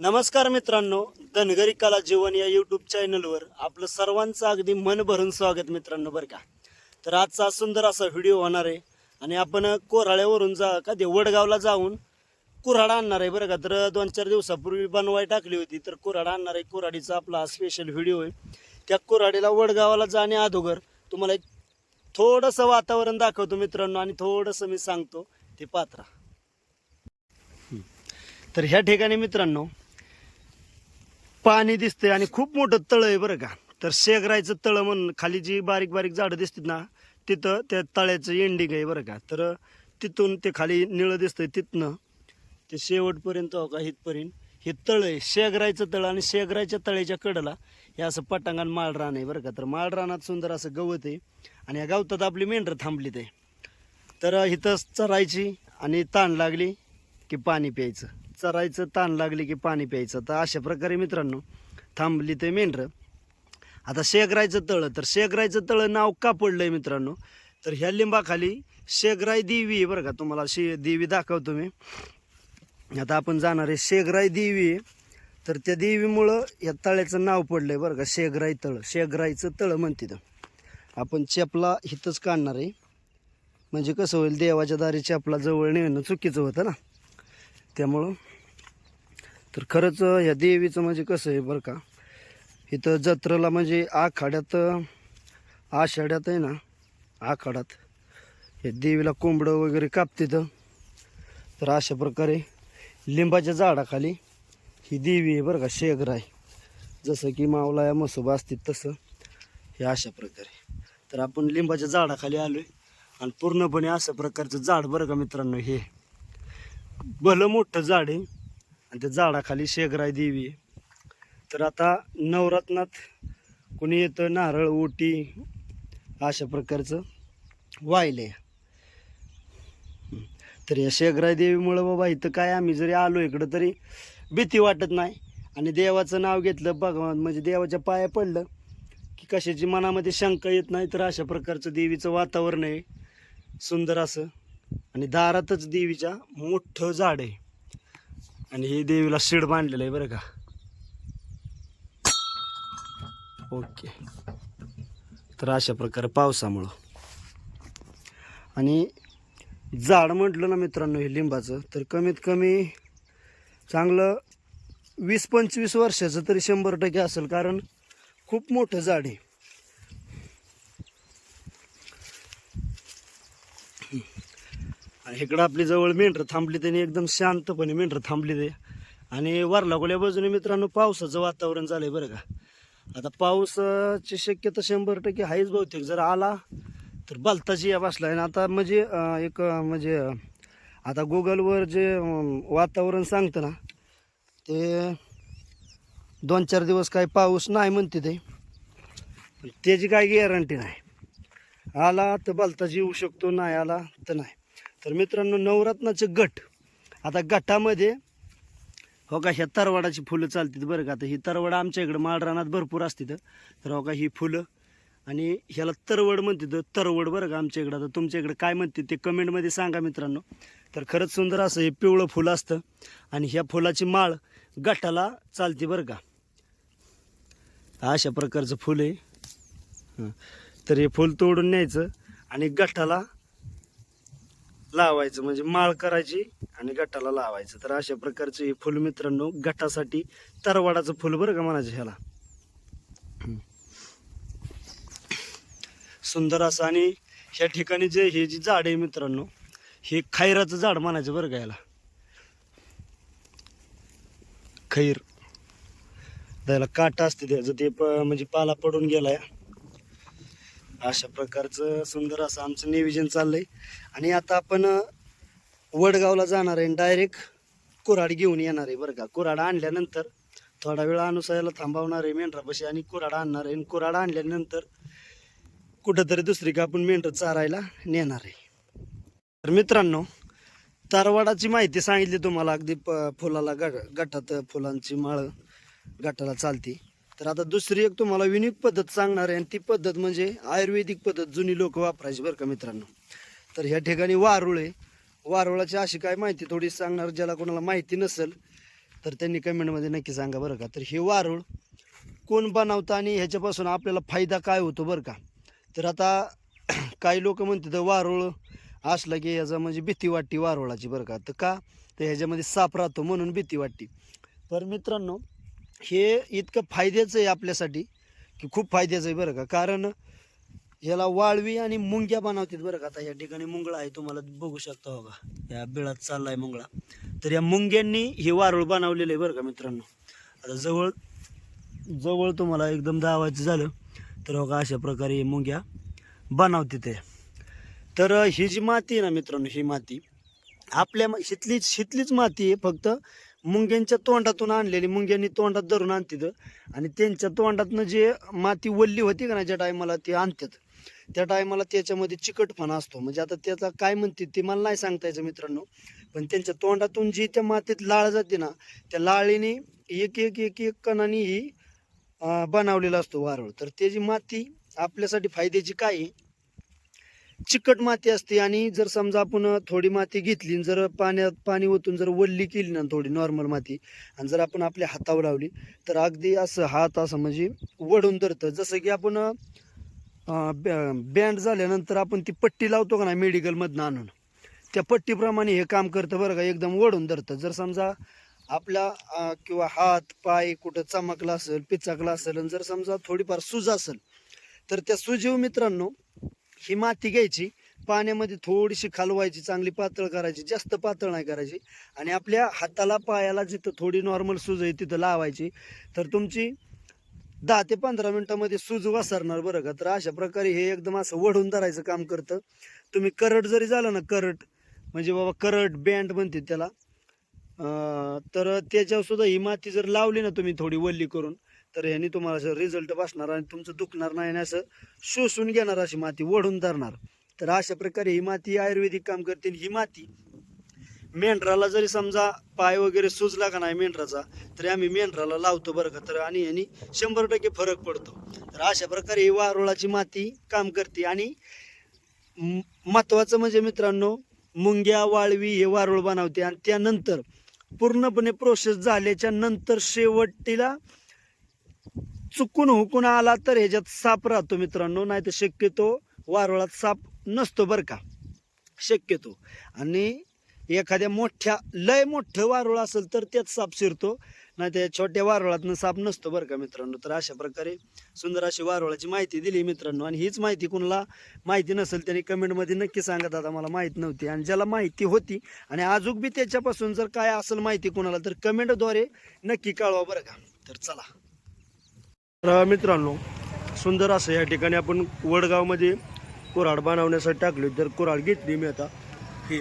नमस्कार मित्रांनो धनगरी कला जीवन या यूट्यूब चॅनलवर आपलं सर्वांचं अगदी मन भरून स्वागत मित्रांनो बरं का. तर आजचा सुंदर असा व्हिडिओ होणार आहे आणि आपण कोराळ्यावरून जा का ते वडगावला जाऊन कुऱ्हाडा आणणार आहे बरं का. तर दोन चार दिवसापूर्वी बनवाय टाकली होती तर कुऱ्हाडा आणणार आहे. कुऱ्हाडीचा आपला हा स्पेशल व्हिडिओ आहे. त्या कुऱ्हाडीला वडगावाला जाणे अगोदर तुम्हाला एक थोडंसं वातावरण दाखवतो मित्रांनो आणि थोडंसं मी सांगतो ते पात्रा तर ह्या ठिकाणी मित्रांनो पाणी दिसतंय आणि खूप मोठं तळं आहे बरं का. तर शेगरायचं तळं म्हणून खाली जी बारीक बारीक झाडं दिसतात ना तिथं त्या तळ्याचं एंडिंग आहे बरं का. तर तिथून ते खाली निळं दिसतंय तिथनं. ते शेवटपर्यंत हो का इथपर्यंत हे तळं आहे शेगरायचं तळं आणि शेगरायच्या तळ्याच्या कडला हे असं पटांगण माळरान आहे बरं का. तर माळरानात सुंदर असं गवत आहे आणि या गवतात आपली मेंढरं थांबली ते तर इथं चरायची आणि ताण लागली की पाणी प्यायचं. चरायचं ताण लागली की पाणी प्यायचं. तर अशा प्रकारे मित्रांनो थांबली ते मेंढरं. आता शेगरायचं तळं तर शेगरायचं तळं नाव का पडलंय मित्रांनो? तर ह्या लिंबाखाली शेगराय देवी आहे बरं का तुम्हाला शे देवी दाखवतो मी. आता आपण जाणार आहे शेगराय देवी आहे. तर त्या देवीमुळं या तळ्याचं नाव पडलंय बरं का शेगराई तळं. शेगरायचं तळं म्हणते तर आपण चपला इथंच काढणार आहे. म्हणजे कसं होईल देवाच्या दारी चपला जवळ नेणं चुकीचं होतं ना. त्यामुळं तर खरंच ह्या देवीचं म्हणजे कसं आहे बरं का इथं जत्रेला म्हणजे आखाड्यात आषाढ्यात आहे ना आखाड्यात हे देवीला कोंबडं वगैरे कापते तर अशा प्रकारे लिंबाच्या झाडाखाली ही देवी आहे बरं का शेगर आहे. जसं की मावला या मसोबा असतील तसं हे अशा प्रकारे. तर आपण लिंबाच्या झाडाखाली आलो आहे आणि पूर्णपणे अशा प्रकारचं झाड बरं का मित्रांनो हे भलं मोठं झाड आहे. आणि त्या झाडाखाली शेगराय देवी. आहे तर आता नवरत्नात कोणी येतं नारळ ओटी अशा प्रकारचं वाहिले तर या शेगराय देवीमुळं बाबा इथं काय आम्ही जरी आलो इकडं तरी भीती वाटत नाही. आणि देवाचं नाव घेतलं भगवान म्हणजे देवाच्या पाया पडलं की कशाची मनामध्ये शंका येत नाही तर अशा प्रकारचं देवीचं वातावरण आहे. सुंदर असं. आणि दारातच देवीच्या मोठं झाड आहे. आणि हे देवीला शिड बांधलेलं आहे बरं का. ओके. तर अशा प्रकारे पावसामुळं. आणि झाड म्हटलं ना मित्रांनो हे लिंबाचं तर कमीत कमी चांगलं वीस पंचवीस वर्षाचं तरी शंभर टक्के असेल कारण खूप मोठं झाड आहे. इकडं आपली जवळ मेंढरं थांबली त्याने एकदम शांतपणे मेंढरं थांबली ते. आणि वरला बाजूने मित्रांनो पावसाचं वातावरण झालंय बरं का. आता पावसाची शक्यता शंभर टक्के आहेच बहुतेक. जर आला तर बलताजी या बसला आणि आता म्हणजे एक म्हणजे आता गुगलवर जे वातावरण सांगतं ना ते दोन चार दिवस काही पाऊस नाही म्हणते ते. त्याची काही गॅरंटी नाही. आला तर बलताजी येऊ शकतो नाही आला तर नाही. तर मित्रांनो नवरत्नाचे गट. आता गटामध्ये हो का ह्या तरवाडाची फुलं चालतात बरं का? आता ही तरवड आमच्या इकडं माळरानात भरपूर असते तर हो का ही फुलं. आणि ह्याला तरवड म्हणते तर तरवड बरं का आमच्या इकडं? आता तुमच्या इकडं काय म्हणते ते कमेंटमध्ये सांगा मित्रांनो. तर खरंच सुंदर असं हे पिवळं फुलं असतं. आणि ह्या फुलाची माळ गटाला चालते बरं का? अशा प्रकारचं फुल आहे. हं. तर हे फुल तोडून न्यायचं आणि गठाला लावायचं म्हणजे माळ करायची आणि गटाला लावायचं. तर अशा प्रकारचे हे फुल मित्रांनो गटासाठी तरवाडाचं फुल बरं का म्हणायचं ह्याला? सुंदर असं आणि ह्या ठिकाणी जे हे जी झाड आहे मित्रांनो हे खैराचं झाड म्हणायचं बरं का याला खैर. त्याला काटा असते त्याचं ते प म्हणजे पाला पडून गेलाय. अशा प्रकारचं सुंदर असं आमचं नियोजन चाललंय. आणि आता आपण वडगावला जाणार आहे डायरेक्ट कुऱ्हाड घेऊन येणार आहे बरं का. कुऱ्हाड आणल्यानंतर थोडा वेळ अनुसायाला थांबवणार आहे मेंढरापाशी आणि कुऱ्हाड आणणार आहे. आणि कुऱ्हाड आणल्यानंतर कुठंतरी दुसरी का आपण मेंढर चारायला नेणार आहे. तर मित्रांनो तारवाडाची माहिती सांगितली तुम्हाला. अगदी प फुलाला गट गटात फुलांची माळ गटाला चालते. तर आता दुसरी एक तुम्हाला युनिक पद्धत सांगणार आहे आणि ती पद्धत म्हणजे आयुर्वेदिक पद्धत जुनी लोक वापरायची बरं का मित्रांनो. तर ह्या ठिकाणी वारुळ आहे. वारुळाची अशी काय माहिती थोडी सांगणार ज्याला कोणाला माहिती नसेल तर त्यांनी कमेंटमध्ये नक्की सांगा बरं का. तर हे वारूळ कोण बनवतं आणि ह्याच्यापासून आपल्याला फायदा काय होतो बरं का. तर आता काही लोक म्हणतात वारूळ असलं की ह्याचा म्हणजे भीती वाटते वारुळाची बरं का. तर का? तर ह्याच्यामध्ये साप राहतो म्हणून भीती वाटते. तर मित्रांनो हे इतकं फायद्याचं आहे आपल्यासाठी की खूप फायद्याचं आहे बरं का. कारण ह्याला वाळवी आणि मुंग्या बनवतात बरं का. आता या ठिकाणी मुंगळा आहे तुम्हाला बघू शकता हो का. या बिळात आहे मुंगळा. तर या मुंग्यांनी हे वारुळ बनवलेलं आहे बरं का मित्रांनो. आता जवळ जवळ तुम्हाला एकदम दावायचं झालं तर हो का अशा प्रकारे हे मुंग्या बनवते ते. तर ही जी माती आहे ना मित्रांनो ही माती आपल्या म- शितलीच शितलीच माती आहे फक्त मुंग्यांच्या तोंडातून आणलेली मुंग्यांनी तोंडात धरून आणतात. आणि त्यांच्या तोंडातनं जे माती वल्ली होती का ना ज्या टायमाला ती आणतात त्या टायमाला त्याच्यामध्ये चिकटपणा असतो. म्हणजे आता त्याचा काय म्हणते ते मला नाही सांगता यायचं मित्रांनो. पण त्यांच्या तोंडातून जी त्या मातीत लाळ जाते ना त्या लाळीने एक एक एक एक कणाने ही बनवलेला असतो वारूळ. तर त्याची माती आपल्यासाठी फायद्याची काय आहे? चिकट माती असते आणि जर समजा आपण थोडी माती घेतली जर पाण्यात पाणी ओतून जर वल्ली केली ना थोडी नॉर्मल माती आणि जर आपण आपल्या हातावर लावली तर अगदी असं हात असं म्हणजे वडून धरतं. जसं की आपण बँड झाल्यानंतर आपण ती पट्टी लावतो का ना मेडिकलमधनं आणून त्या पट्टीप्रमाणे हे काम करतं बरं का एकदम वडून धरतं. जर समजा आपला किंवा हात पाय कुठं चमकला असेल पिचाकला असेल आणि जर समजा थोडीफार सूज असेल तर त्या सुजीव मित्रांनो ही माती घ्यायची पाण्यामध्ये थोडीशी खालवायची चांगली पातळ करायची जास्त पातळ नाही करायची. आणि आपल्या हाताला पायाला जिथं थोडी नॉर्मल सूज आहे तिथं लावायची. तर तुमची दहा ते पंधरा मिनिटामध्ये सूज वासरणार बरं का. तर अशा प्रकारे हे एकदम असं वढून धरायचं काम करतं. तुम्ही करट जरी झालं ना करट म्हणजे बाबा करट बँड म्हणते त्याला तर त्याच्यावर सुद्धा ही माती जर लावली ना तुम्ही थोडी वल्ली करून तर ह्यानी तुम्हाला असं रिझल्ट बसणार आणि तुमचं दुखणार नाही आणि असं शोषून घेणार अशी माती ओढून धरणार. तर अशा प्रकारे ही माती आयुर्वेदिक काम करते ही माती मेंढराला जरी समजा पाय वगैरे सुजला का नाही मेंढराचा तरी आम्ही मेंढराला लावतो बरं का. तर आणि यांनी शंभर टक्के फरक पडतो. तर अशा प्रकारे ही वारुळाची माती काम करते आणि महत्त्वाचं महत्वाचं म्हणजे मित्रांनो मुंग्या वाळवी हे वारुळ बनवते आणि त्यानंतर पूर्णपणे प्रोसेस झाल्याच्यानंतर शेवटीला चुकून हुकून आला तर ह्याच्यात साप राहतो मित्रांनो नाही तर शक्यतो वारुळात साप नसतो बरं का. शक्यतो. आणि एखाद्या मोठ्या लय मोठं वारुळ असेल तर त्यात साप शिरतो नाही त्या छोट्या वारुळातनं साप नसतो बरं का मित्रांनो. तर अशा प्रकारे सुंदर अशी वारुळाची माहिती दिली मित्रांनो. आणि हीच माहिती कुणाला माहिती नसेल त्यांनी कमेंटमध्ये नक्की सांगा दादा मला माहीत नव्हती. आणि ज्याला माहिती होती आणि अजून बी त्याच्यापासून जर काय असेल माहिती कुणाला तर कमेंटद्वारे नक्की कळवा बरं का. तर चला. तर मित्रांनो सुंदर असं या ठिकाणी आपण वडगावमध्ये कुऱ्हाड बनवण्यासाठी टाकली तर कुऱ्हाड घेतली मी आता. ही.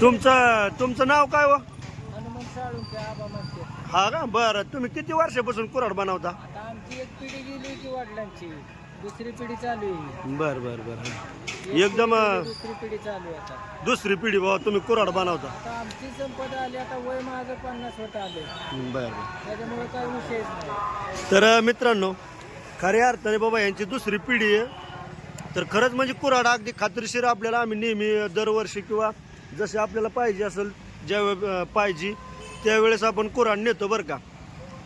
तुमचं तुमचं नाव काय व? हा का? बरं. तुम्ही किती वर्षापासून कुऱ्हाड बनवता? आमची एक पिढी गेली की वडिलांची. दुसरी पिढी चालू आहे बर बर बर. एक एकदम अं, दुसरी पिढी चालू आहे आता. दुसरी पिढी बाबा तुम्ही कुऱ्हाड बनवता. आता आमची संपदा आली आता वय माझं पन्नास होत आले बर बर. त्याच्यामुळे काही विषयच नाही. तर अं, मित्रांनो खऱ्या अर्थाने बाबा यांची दुसरी पिढी आहे. तर खरंच म्हणजे कुऱ्हाड अगदी खात्रीशीर आपल्याला आम्ही नेहमी दरवर्षी किंवा जसे आपल्याला पाहिजे असेल अं, पाहिजे त्यावेळेस आपण कुऱ्हाड नेतो बरं का.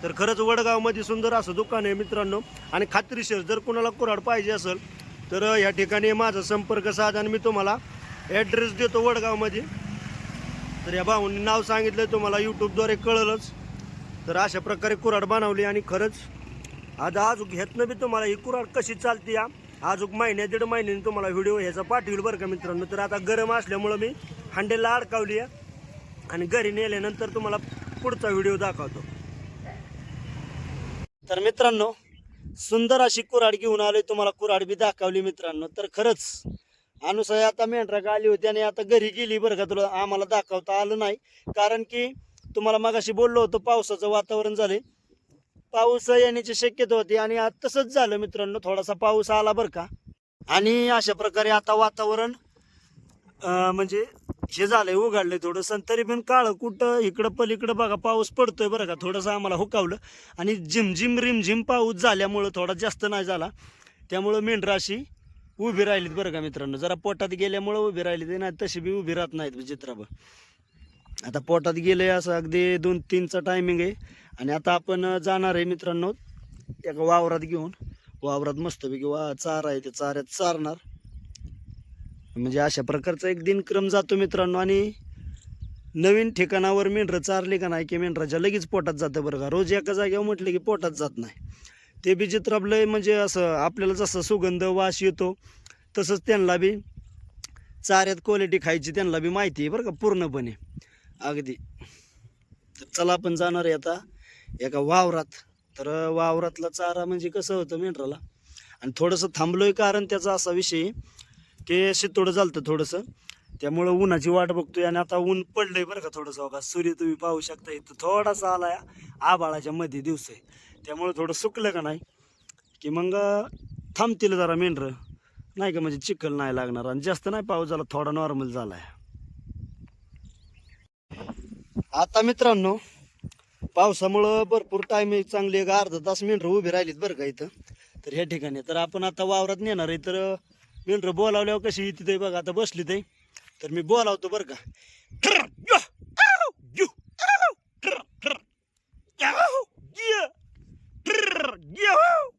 तर खरंच वडगावमध्ये सुंदर असं दुकान आहे मित्रांनो. आणि खात्रीशीर जर कोणाला कुऱ्हाड पाहिजे असेल तर या ठिकाणी माझा संपर्क साधा आणि मी तुम्हाला ॲड्रेस देतो वडगावमध्ये. तर या भाऊंनी नाव सांगितलं तुम्हाला यूट्यूबद्वारे कळलंच. तर अशा प्रकारे कुऱ्हाड बनवली आणि खरंच आता आजूक घेतनं बी तुम्हाला ही कुऱ्हाड कशी चालते या आजूक महिन्या दीड महिन्याने तुम्हाला व्हिडिओ ह्याचा पाठवेल बरं का मित्रांनो. तर आता गरम असल्यामुळं मी हंडेला अडकावली आहे. आणि घरी नेल्यानंतर तुम्हाला पुढचा व्हिडिओ दाखवतो. तर मित्रांनो सुंदर अशी कुऱ्हाड घेऊन आलोय तुम्हाला कुऱ्हाड बी दाखवली मित्रांनो. तर खरंच अनुसय आता मेंढरा आली होती आणि आता घरी गेली बरं का तुला आम्हाला दाखवता आलं नाही. कारण की तुम्हाला मगाशी बोललो होतो पावसाचं वातावरण झाले पाऊस येण्याची शक्यता होती आणि आज तसंच झालं मित्रांनो थोडासा पाऊस आला बरं का. आणि अशा प्रकारे आता वातावरण म्हणजे हे झालंय उघडलंय थोडंसं. तरी पण काळ कुठं इकडं पलीकडं बघा पाऊस पडतोय बरं का. थोडंसं आम्हाला हुकावलं. आणि झिमझिम रिमझिम पाऊस झाल्यामुळं थोडा जास्त नाही झाला. त्यामुळं मेंढरा अशी उभी राहिलीत बरं का मित्रांनो. जरा पोटात गेल्यामुळं उभी राहिली नाही तशी बी उभी राहत नाहीत चित्राबं आता पोटात गेले असं अगदी दोन तीनचा टायमिंग आहे. आणि आता आपण जाणार आहे मित्रांनो एका वावरात घेऊन. वावरात मस्तपैकी वा चारा आहे ते चाऱ्यात चारणार. म्हणजे अशा प्रकारचा एक दिनक्रम जातो मित्रांनो. आणि नवीन ठिकाणावर मेंढरं चारली का नाही की मेंढराच्या लगेच पोटात जातं बरं का? रोज एका जागेवर म्हटलं की पोटात जात नाही. ते बी चित्रापलं म्हणजे असं आपल्याला जसं सुगंध वास येतो तसंच त्यांना बी चाऱ्यात क्वालिटी खायची त्यांना बी माहिती आहे बरं का पूर्णपणे. अगदी. तर चला आपण जाणार आहे आता एका वावरात. तर वावरातला चारा म्हणजे कसं होतं मेंढराला? आणि थोडंसं थांबलोय कारण त्याचा असा विषय ते शितोडं झालं थोडंसं. त्यामुळं उन्हाची वाट बघतोय आणि आता ऊन पडलंय बरं का थोडंसं बघा. सूर्य तुम्ही पाहू शकता इथं थोडासा आलाय आबाळाच्या मध्ये दिवस आहे. त्यामुळं थोडं सुकलं का नाही? की मग थांबतील जरा मेंढरं. नाही का म्हणजे चिखल नाही लागणार आणि जास्त नाही पाऊस झाला थोडा नॉर्मल झालाय. आता मित्रांनो पावसामुळं भरपूर टाइम चांगली एक अर्धा तास मेंढरं उभी राहिलीत बरं का इथं. तर ह्या ठिकाणी तर आपण आता वावरात नेणार आहे तर मेंढरं बोलावल्यावर कशी तिथे बघा. आता बसली ते. तर मी बोलावतो बरं का. आऊ, या, आऊ,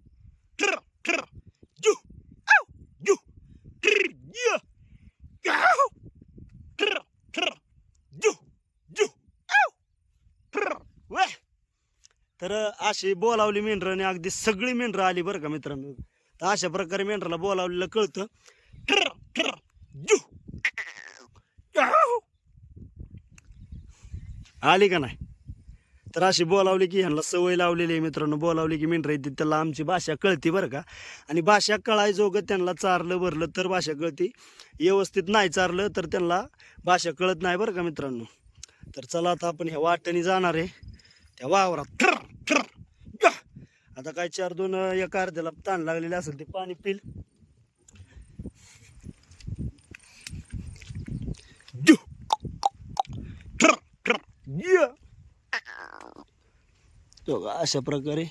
तर अशी बोलावली मेंढरं आणि अगदी सगळी मेंढरं आली बरं का मित्रांनो. तर अशा प्रकारे मेंढराला बोलावलेलं कळतं. ठर ठर जू. आली का नाही? तर अशी बोलावली की ह्यांना सवय लावलेली आहे मित्रांनो. बोलावली की मेंढरा येते त्याला आमची भाषा कळते बरं का? आणि भाषा कळायजोगं त्यांना चारलं भरलं तर भाषा कळते. व्यवस्थित नाही चारलं तर त्यांना भाषा कळत नाही बरं का मित्रांनो? तर चला आता आपण ह्या वाटणी जाणार आहे. त्या वावरात. ट्र, ट्र, आता काय चार दोन एका अर्ध्याला ताण लागलेले असेल ते पाणी पिल. तो अशा प्रकारे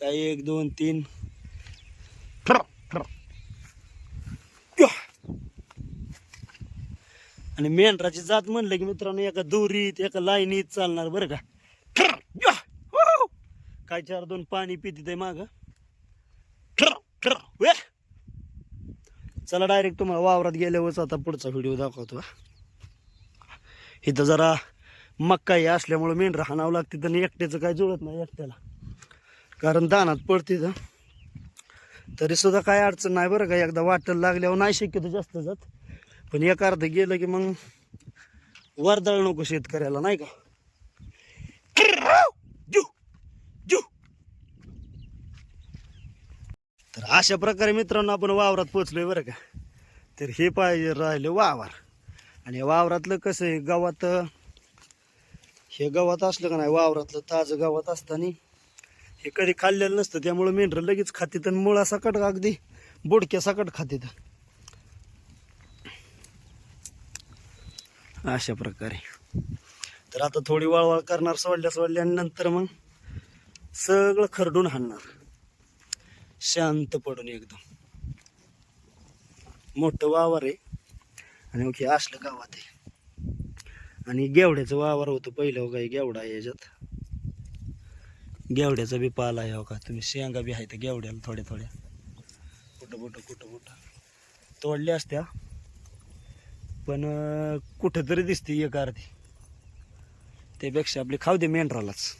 काही एक दोन तीन. आणि मेंढराची जात म्हणलं की मित्रांनो एका दोरीत एका लाईनीत चालणार बरं का? काय चार दोन पाणी पिते ते माग. वे. चला डायरेक्ट तुम्हाला वावरात गेल्यावरच आता पुढचा व्हिडिओ दाखवतो. इथं जरा मक्का हे असल्यामुळं मेंढरं हाणावं लागते आणि एकट्याचं काय जुळत नाही एकट्याला. कारण दानात पडते तर तरी सुद्धा काय अडचण नाही बरं का एकदा वाटेल लागल्यावर नाही शक्यतो जास्त जात. पण एक अर्ध गेलं की मग वर्दळ नको शेतकऱ्याला नाही का जू, जू. तर अशा प्रकारे मित्रांनो आपण वावरात पोचलोय बरं का. तर हे पाहिजे राहिले वावर. आणि वावरातलं कसं आहे गावात हे गावात असलं का नाही वावरातलं ताजं गावात असताना हे कधी खाल्लेलं नसतं त्यामुळं मेंढरं लगेच खाते तर मुळा सकट अगदी बुडक्या सकट खाते अशा प्रकारे. तर आता थोडी वळवळ करणार सोडल्या सोडल्यानंतर मग सगळं खरडून हाणणार. शांत पडून एकदम. मोठं वावर आहे. आणि ओके असलं गावात आहे. आणि गेवड्याचं वावर होतं पहिलं हो काही गेवडा आहे याच्यात. गेवड्याचा बी पाला आहे हो का तुम्ही शेंगा बी आहे तर गेवड्याला थोड्या थोड्या. कुठं कुठं कुठं कुठं. तोडल्या असत्या. पण कुठं तरी दिसते एक अर्धी. त्यापेक्षा आपली खाऊ दे मेंढरालाच.